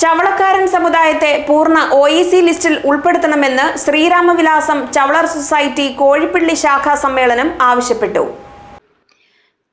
ചവളക്കാരൻ സമുദായത്തെ പൂർണ O E C ലിസ്റ്റിൽ ഉൾപ്പെടുത്തണമെന്ന് ശ്രീരാമവിലാസം ചവളർ സൊസൈറ്റി കോഴിപ്പള്ളി ശാഖാ സമ്മേളനം ആവശ്യപ്പെട്ടു.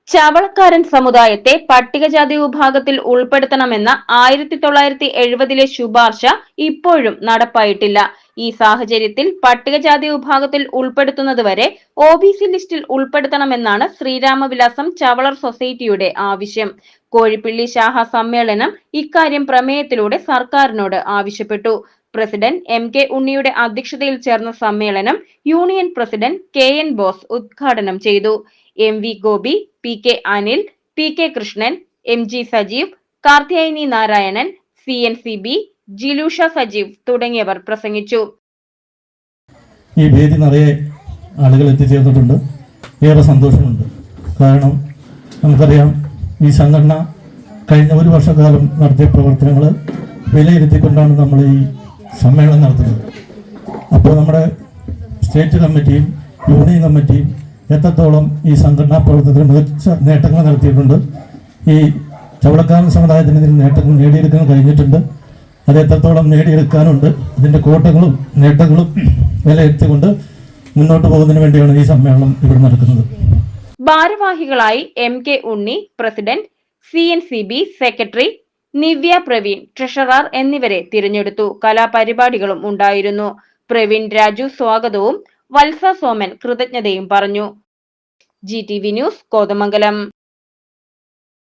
ചവളക്കാരൻ സമുദായത്തെ പട്ടികജാതി വിഭാഗത്തിൽ ഉൾപ്പെടുത്തണമെന്ന ആയിരത്തി തൊള്ളായിരത്തി എഴുപതിലെ ശുപാർശ ഇപ്പോഴും നടപ്പായിട്ടില്ല. ഈ സാഹചര്യത്തിൽ പട്ടികജാതി വിഭാഗത്തിൽ ഉൾപ്പെടുത്തുന്നതുവരെ ഒ ബി സി ലിസ്റ്റിൽ ഉൾപ്പെടുത്തണമെന്നാണ് ശ്രീരാമവിലാസം ചവളർ സൊസൈറ്റിയുടെ ആവശ്യം. കോഴിപ്പള്ളി ശാഹ സമ്മേളനം ഇക്കാര്യം പ്രമേയത്തിലൂടെ സർക്കാരിനോട് ആവശ്യപ്പെട്ടു. പ്രസിഡന്റ് എം കെ ഉണ്ണിയുടെ അധ്യക്ഷതയിൽ ചേർന്ന സമ്മേളനം union president K N Bose ഉദ്ഘാടനം ചെയ്തു. M V Gopi P K Anil P K Krishnan M G Sajeev Karthyayani Narayanan C N C B Jilusha Sajeev തുടങ്ങിയവർ പ്രസംഗിച്ചു. ഈ വേദി നിറയെ ആളുകൾ എത്തിച്ചേർന്നിട്ടുണ്ട്. ഏറെ സന്തോഷമുണ്ട്. കാരണം നമുക്കറിയാം ഈ സംഘടന കഴിഞ്ഞ ഒരു വർഷക്കാലം നടത്തിയ പ്രവർത്തനങ്ങൾ വിലയിരുത്തിക്കൊണ്ടാണ് നമ്മൾ ഈ സമ്മേളനം നടത്തുന്നത്. അപ്പോൾ നമ്മുടെ സ്റ്റേറ്റ് കമ്മിറ്റിയും യൂണിയൻ കമ്മിറ്റിയും എത്രത്തോളം ഈ സംഘടനാ പ്രവർത്തനത്തിൽ മികച്ച നേട്ടങ്ങൾ നടത്തിയിട്ടുണ്ട് ഈ ചവളക്കാരൻ സമുദായത്തിന് ഇതിൽ നേട്ടങ്ങൾ നേടിയെടുക്കാൻ കഴിഞ്ഞിട്ടുണ്ട് അത് എത്രത്തോളം നേടിയെടുക്കാനുണ്ട് അതിന്റെ കോട്ടങ്ങളും നേട്ടങ്ങളും വിലയിരുത്തിക്കൊണ്ട് മുന്നോട്ട് പോകുന്നതിന് വേണ്ടിയാണ് ഈ സമ്മേളനം ഇവിടെ നടക്കുന്നത്. ഭാരവാഹികളായി M K Unni president C N C B secretary Nivya Praveen treasurer എന്നിവരെ തിരഞ്ഞെടുത്തു. കലാപരിപാടികളും ഉണ്ടായിരുന്നു. പ്രവീൺ രാജു സ്വാഗതവും വത്സ സോമൻ കൃതജ്ഞതയും പറഞ്ഞു. G T V news Kothamangalam.